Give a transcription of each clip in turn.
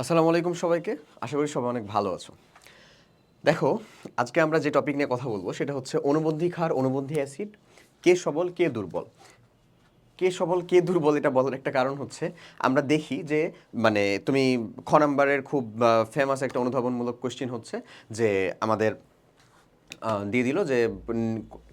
আসসালামু আলাইকুম সবাইকে। আশা করি সবাই অনেক ভালো আছো। দেখো, আজকে আমরা যে টপিক নিয়ে কথা বলব সেটা হচ্ছে অনুবন্ধী ক্ষার, অনুবন্ধী অ্যাসিড কে সবল, কে দুর্বল? কে সবল, কে দুর্বল এটা বলার একটা কারণ হচ্ছে, আমরা দেখি যে মানে তুমি খ নাম্বারের খুব ফেমাস একটা অনুধাবনমূলক কোশ্চেন হচ্ছে যে আমাদের দিয়ে দিল যে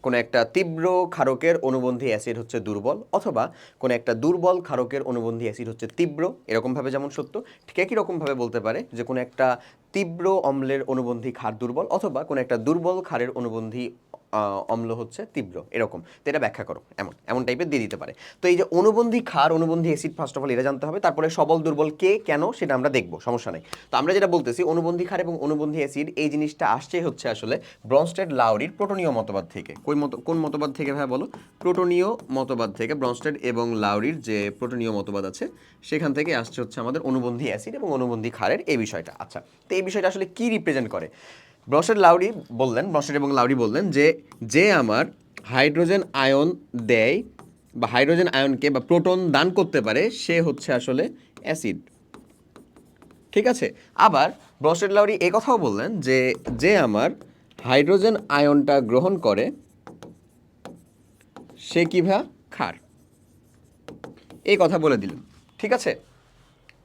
কোনো একটা তীব্র ক্ষারকের অনুবন্ধী অ্যাসিড হচ্ছে দুর্বল অথবা কোনো একটা দুর্বল ক্ষারকের অনুবন্ধী অ্যাসিড হচ্ছে তীব্র, এরকমভাবে যেমন সত্য, ঠিক একই রকমভাবে বলতে পারে যে, কোনো একটা তীব্র অম্লের অনুবন্ধী ক্ষার দুর্বল অথবা কোনো একটা দুর্বল ক্ষারের অনুবন্ধী অম্ল হচ্ছে তীব্র, এরকম। তো এটা ব্যাখ্যা করো, এমন এমন টাইপের দিয়ে দিতে পারে। তো এই যে অনুবন্ধী ক্ষার, অনুবন্ধী অ্যাসিড ফার্স্ট অফ অল এটা জানতে হবে, তারপরে সবল, দুর্বল কে, কেন, সেটা আমরা দেখব, সমস্যা নেই। তো আমরা যেটা বলতেছি, অনুবন্ধী ক্ষার এবং অনুবন্ধী অ্যাসিড এই জিনিসটা আসছে হচ্ছে আসলে ব্রনস্টেড লাউরির প্রোটোনীয় মতবাদ থেকে। কই মত, কোন মতবাদ থেকে ভাই বলো? প্রোটনীয় মতবাদ থেকে, ব্রনস্টেড এবং লাউরির যে প্রোটনীয় মতবাদ আছে, সেখান থেকে আসছে হচ্ছে আমাদের অনুবন্ধী অ্যাসিড এবং অনুবন্ধী ক্ষারের এই বিষয়টা। আচ্ছা তো এই বিষয়টা আসলে কি রিপ্রেজেন্ট করে? ব্রনস্টেড লাউরি বললেন ব্রনস্টেড এবং লাউরি বললেন যে যে আমার হাইড্রোজেন আয়ন দেয় বা হাইড্রোজেন আয়নকে বা প্রোটন দান করতে পারে, সে হচ্ছে আসলে অ্যাসিড। ঠিক আছে? আবার ব্রস্টেড লাউরি এ কথাও বললেন যে যে আমার হাইড্রোজেন আয়নটা গ্রহণ করে, সে কি ভা? খার এই কথা বলে দিলেন। ঠিক আছে?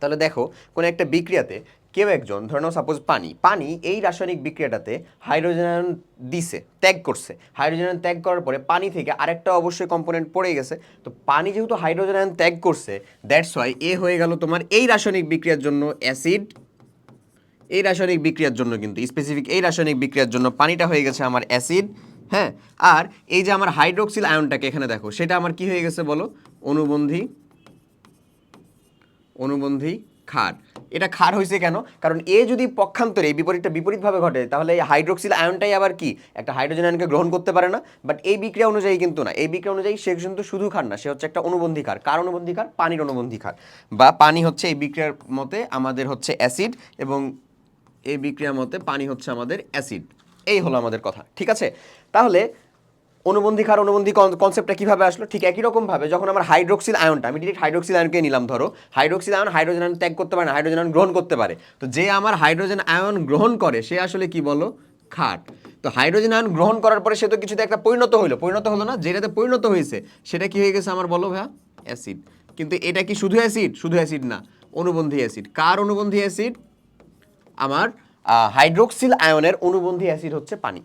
তাহলে দেখো, কোনো একটা বিক্রিয়াতে কেউ একজন, ধরে নাও সাপোজ পানি পানি এই রাসায়নিক বিক্রিয়াটাতে হাইড্রোজেন আয়ন দিছে, ত্যাগ করছে। হাইড্রোজেন আয়ন ত্যাগ করার পরে পানি থেকে আরেকটা অবশ্যই কম্পোনেন্ট পড়ে গেছে। তো পানি যেহেতু হাইড্রোজেন আয়ন ত্যাগ করছে দ্যাটস ওয়াই এ হয়ে গেল তোমার এই রাসায়নিক বিক্রিয়ার জন্য অ্যাসিড এই রাসায়নিক বিক্রিয়ার জন্য কিন্তু স্পেসিফিক এই রাসায়নিক বিক্রিয়ার জন্য পানিটা হয়ে গেছে আমার অ্যাসিড হ্যাঁ? আর এই যে আমার হাইড্রোক্সিল আয়নটাকে এখানে দেখো, সেটা আমার কি হয়ে গেছে বলো? অনুবন্ধী অনুবন্ধী ক্ষার। এটা ক্ষার হয়েছে কেন? কারণ এ যদি পক্ষান্তরে এই বিপরীতটা বিপরীতভাবে ঘটে, তাহলে এই হাইড্রোক্সিল আয়নটাই আবার কি? একটা হাইড্রোজেন আয়নকে গ্রহণ করতে পারে না বাট এই বিক্রিয়া অনুযায়ী কিন্তু না। এই বিক্রিয়া অনুযায়ী সে কিন্তু শুধু ক্ষার না, সে হচ্ছে একটা অনুবন্ধী ক্ষার। কার অনুবন্ধী ক্ষার? পানির অনুবন্ধী ক্ষার। বা পানি হচ্ছে এই বিক্রিয়ার মতে আমাদের হচ্ছে অ্যাসিড এবং এই বিক্রিয়ার মতে পানি হচ্ছে আমাদের অ্যাসিড এই হলো আমাদের কথা, ঠিক আছে? তাহলে অনুবন্ধী ক্ষার অনুবন্ধী কনসেপ্টটা কীভাবে আসলো? ঠিক একই রকম ভাবে যখন আমার হাইড্রোক্সিল আয়নটা আমি ডিরেক্ট হাইড্রোক্সিল আয়নকে নিলাম ধরো হাইড্রোক্সিল আয়ন হাইড্রোজেন আয়ন ত্যাগ করতে পারে না হাইড্রোজেন আয়ন গ্রহণ করতে পারে। তো যে আমার হাইড্রোজেন আয়ন গ্রহণ করে, সে আসলে কি বলো? ক্ষার তো হাইড্রোজেন আয়ন গ্রহণ করার পরে সে তো কিছুতে একটা পরিণত হলো পরিণত হলো না, যেটাতে পরিণত হয়েছে, সেটা কি হয়ে গেছে আমার বলো ভাইয়া? অ্যাসিড কিন্তু এটা কি শুধু অ্যাসিড শুধু অ্যাসিড না, অনুবন্ধী অ্যাসিড কার অনুবন্ধী অ্যাসিড আমার হাইড্রোক্সিল আয়নের অনুবন্ধী অ্যাসিড হচ্ছে পানি।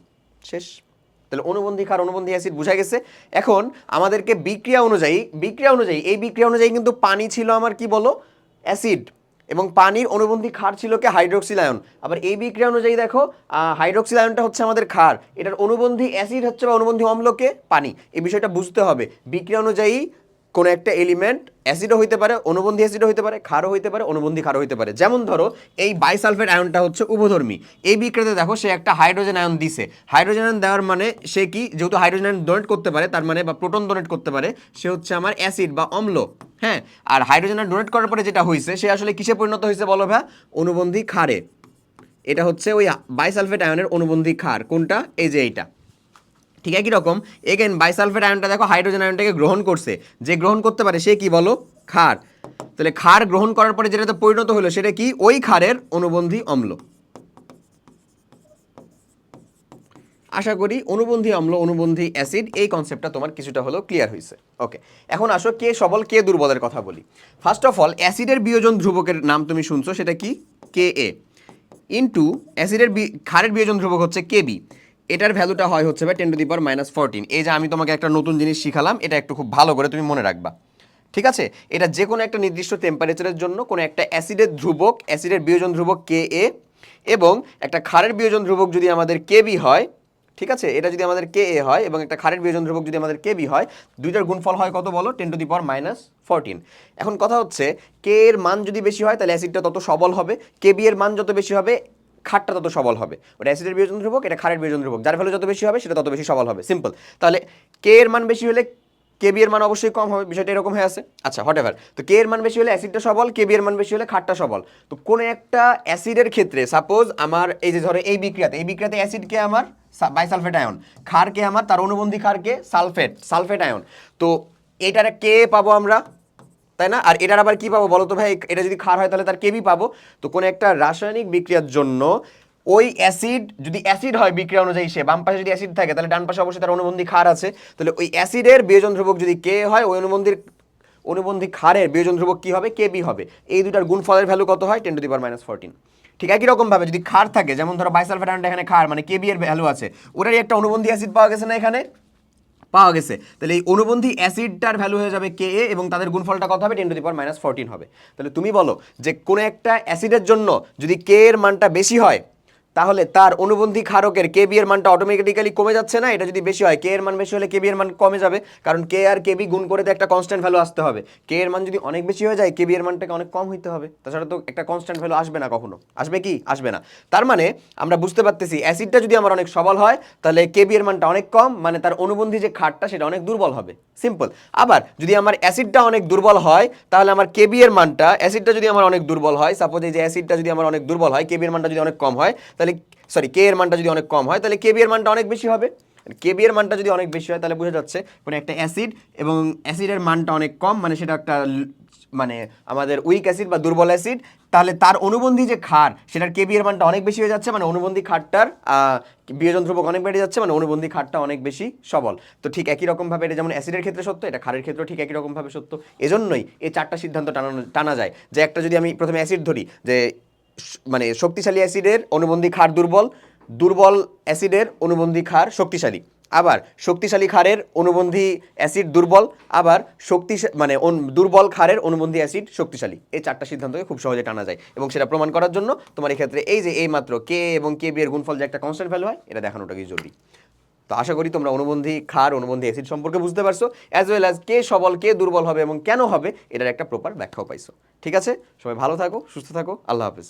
শেষ। তাহলে অনুবন্ধী ক্ষার অনুবন্ধী অ্যাসিড বোঝা গেছে। এখন আমাদেরকে বিক্রিয়া অনুযায়ী বিক্রিয়া অনুযায়ী, এই বিক্রিয়া অনুযায়ী কিন্তু পানি ছিল আমার কি বলো? অ্যাসিড এবং পানির অনুবন্ধী ক্ষার ছিল কি? হাইড্রোক্সিলায়ন আবার এই বিক্রিয়া অনুযায়ী দেখো হাইড্রোক্সিলায়নটা হচ্ছে আমাদের ক্ষার। এটার অনুবন্ধী অ্যাসিড হচ্ছে বা অনুবন্ধী অম্লকে পানি। এই বিষয়টা বুঝতে হবে। বিক্রিয়া অনুযায়ী কোনো একটা এলিমেন্ট অ্যাসিডও হইতে পারে, অনুবন্ধী অ্যাসিডও হইতে পারে, ক্ষারও হইতে পারে, অনুবন্ধী ক্ষারও হইতে পারে। যেমন ধরো, এই বাইসালফেট আয়নটা হচ্ছে উভধর্মী এই বিক্রিয়াতে দেখো, সে একটা হাইড্রোজেন আয়ন দিছে। হাইড্রোজেন আয়ন দেওয়ার মানে সে কি? যেহেতু হাইড্রোজেন আয়ন ডোনেট করতে পারে, তার মানে বা প্রোটন ডোনেট করতে পারে, সে হচ্ছে আমার অ্যাসিড বা অম্ল। হ্যাঁ? আর হাইড্রোজেন আয়ন ডোনেট করার পরে যেটা হয়েছে সে আসলে কিসে পরিণত হয়েছে বলো ভ্যা অনুবন্ধী ক্ষারে। এটা হচ্ছে ওই বাইসালফেট আয়নের অনুবন্ধী ক্ষার। কোনটা? এই যে এইটা। ঠিক একই রকম। এগেন বাইসালফেট আয়নটা দেখো হাইড্রোজেন আয়নটাকে গ্রহণ করছে। যে গ্রহণ করতে পারে সে কি বলো? ক্ষার। তাহলে ক্ষার গ্রহণ করার পরে যেটাতে পরিণত হলো সেটা কি? ওই ক্ষারের অনুবন্ধী অম্ল। আশা করি অনুবন্ধী অম্ল, অনুবন্ধী অ্যাসিড এই কনসেপ্টটা তোমার কিছুটা হলেও ক্লিয়ার হয়েছে ওকে এখন আসো কে সবল, কে দুর্বলের কথা বলি। ফার্স্ট অফ অল অ্যাসিডের বিয়োজন ধ্রুবকের নাম তুমি শুনছো, সেটা কি? কে এ ইন্টু অ্যাসিডের বি- ক্ষারের বিয়োজন ধ্রুবক হচ্ছে কে বি এটার ভ্যালুটা হয় হচ্ছে ভাই ten to the power minus fourteen এই যে আমি তোমাকে একটা নতুন জিনিস শিখালাম, এটা একটু খুব ভালো করে তুমি মনে রাখবা। ঠিক আছে? এটা যে কোনো একটা নির্দিষ্ট টেম্পারেচারের জন্য কোনো একটা অ্যাসিডের ধ্রুবক অ্যাসিডের বিয়োজন ধ্রুবক কে এ এবং একটা ক্ষারের বিয়োজন ধ্রুবক যদি আমাদের কে বি হয়, ঠিক আছে? এটা যদি আমাদের কে এ হয় এবং একটা ক্ষারের বিয়োজন ধ্রুবক যদি আমাদের কে বি হয়, দুইটার গুণফল হয় কত বলো? Ten to the power minus fourteen এখন কথা হচ্ছে কে এর মান যদি বেশি হয়, তাহলে অ্যাসিডটা তত সবল হবে। কে বি এর মান যত বেশি হবে খাটটা তত সবল হবে। ওটা অ্যাসিডের বিয়োজন ধ্রুবক এটা ক্ষারের বিয়োজন ধ্রুবক যার ভ্যালু যত বেশি হবে, সেটা তত বেশি সবল হবে। সিম্পল তাহলে কে এর মান বেশি হলে কে বি এর মান অবশ্যই কম হবে, বিষয়টা এরকম হয়ে আছে। আচ্ছা হট এভার তো কে এর মান বেশি হলে অ্যাসিডটা সবল কে বি এর মান বেশি হলে খাটটা সবল। তো কোন একটা অ্যাসিডের ক্ষেত্রে সাপোজ আমার, এই যে ধরো এই বিক্রিয়াতে এই বিক্রিয়াতে অ্যাসিড কে আমার বাইসালফেট আয়ন ক্ষার কে আমার, তার অনুবন্ধী ক্ষার কে সালফেট সালফেট আয়ন তো এটার কে পাবো আমরা তাই না? আর এটার আবার কি পাবো বলো তো ভাই? এটা যদি ক্ষার হয় তাহলে তার কেবি পাবো। তো কোনো একটা রাসায়নিক বিক্রিয়ার জন্য ওই অ্যাসিড, যদি অ্যাসিড হয় বিক্রিয়া অনুযায়ী সে, বাম পাশে যদি অ্যাসিড থাকে, তাহলে ডান পাশে অবশ্যই তার অনুবন্ধী ক্ষার আছে। তাহলে ওই অ্যাসিডের বিয়োজন ধ্রুবক যদি কে হয়, ওই অনুবন্ধীর, অনুবন্ধী ক্ষারের বিয়োজন ধ্রুবক কি হবে? কেবি হবে। এই দুটার গুণফলের ভ্যালু কত হয়? Ten to the power minus fourteen ঠিক একই রকম ভাবে যদি ক্ষার থাকে, যেমন ধরো বাইসালফেট এখানে ক্ষার মানে কেবি এর ভ্যালু আছে, ওটারই একটা অনুবন্ধী অ্যাসিড পাওয়া গেছে না এখানে? পাওয়া গেছে। তাহলে এই অনুবন্ধী অ্যাসিডটার ভ্যালু হয়ে যাবে কে এ এবং তাদের গুণফলটা কত হবে? Ten to the power minus fourteen হবে। তাহলে তুমি বলো যে কোনো একটা অ্যাসিডের জন্য যদি কে এর মানটা বেশি হয় তাহলে তার অনুবন্ধী ক্ষারকের কে বি এর মানটা অটোমেটিক্যালি কমে যাচ্ছে না? এটা যদি বেশি হয়, কে এর মান বেশি হলে কে বি এর মান কমে যাবে? কারণ কে আর কে বি গুণ করে তো একটা কনস্ট্যান্ট ভ্যালু আসতে হবে। কে এর মান যদি অনেক বেশি হয়ে যায়, কে বি এর মানটাকে অনেক কম হইতে হবে। তাছাড়া তো একটা কনস্ট্যান্ট ভ্যালু আসবে না কখনো। আসবে কি? আসবে না। তার মানে আমরা বুঝতে পারতেছি অ্যাসিডটা যদি আমার অনেক সবল হয়, তাহলে কে বি এর মানটা অনেক কম মানে তার অনুবন্ধী যে খাটটা সেটা অনেক দুর্বল হবে। সিম্পল আবার যদি আমার অ্যাসিডটা অনেক দুর্বল হয়, তাহলে আমার কেবি এর মানটা অ্যাসিডটা যদি আমার অনেক দুর্বল হয় সাপোজ এই যে অ্যাসিডটা যদি আমার অনেক দুর্বল হয় কেবি এর মানটা যদি অনেক কম হয় তাহলে সরি কে এর মানটা যদি অনেক কম হয়, তাহলে কেবি এর মানটা অনেক বেশি হবে। কেবি এর মানটা যদি অনেক বেশি হয়, তাহলে বোঝা যাচ্ছে কোনো একটা অ্যাসিড এবং অ্যাসিডের মানটা অনেক কম মানে সেটা একটা মানে আমাদের উইক অ্যাসিড বা দুর্বল অ্যাসিড তাহলে তার অনুবন্ধী যে ক্ষার, সেটার কেবি এর মানটা অনেক বেশি হয়ে যাচ্ছে মানে অনুবন্ধী ক্ষারটার ধ্রুবক অনেক বেড়ে যাচ্ছে মানে অনুবন্ধী ক্ষারটা অনেক বেশি সবল। তো ঠিক একই রকমভাবে এটা যেমন অ্যাসিডের ক্ষেত্রে সত্য, এটা ক্ষারের ক্ষেত্রেও ঠিক একই রকম ভাবে সত্য। এজন্যই এই চারটা সিদ্ধান্ত টানানো, টানা যায়। যে একটা যদি আমি প্রথমে অ্যাসিড ধরি, যে মানে শক্তিশালী অ্যাসিডের অনুবন্ধী ক্ষার দুর্বল দুর্বল অ্যাসিডের অনুবন্ধী ক্ষার শক্তিশালী। আবার শক্তিশালী ক্ষারের অনুবন্ধী অ্যাসিড দুর্বল, আবার শক্তি মানে দুর্বল ক্ষারের অনুবন্ধী অ্যাসিড শক্তিশালী। এই চারটা সিদ্ধান্তকে খুব সহজে টানা যায় এবং সেটা প্রমাণ করার জন্য তোমার এক্ষেত্রে ক্ষেত্রে এই যে এই মাত্র কে এবং কে বি এর গুণফল যে একটা কনস্ট্যান্ট ভ্যালু হয়, এটা দেখানোটা কি জরুরি। তো আশা করি তোমরা অনুবন্ধী ক্ষার অনুবন্ধী অ্যাসিড সম্পর্কে বুঝতে পারছ অ্যাজ ওয়েল অ্যাজ কে সবল, কে দুর্বল হবে এবং কেন হবে, এটার একটা প্রপার ব্যাখ্যাও পাইছো। ঠিক আছে? সবাই ভালো থাকো, সুস্থ থাকো, আল্লাহ হাফেজ।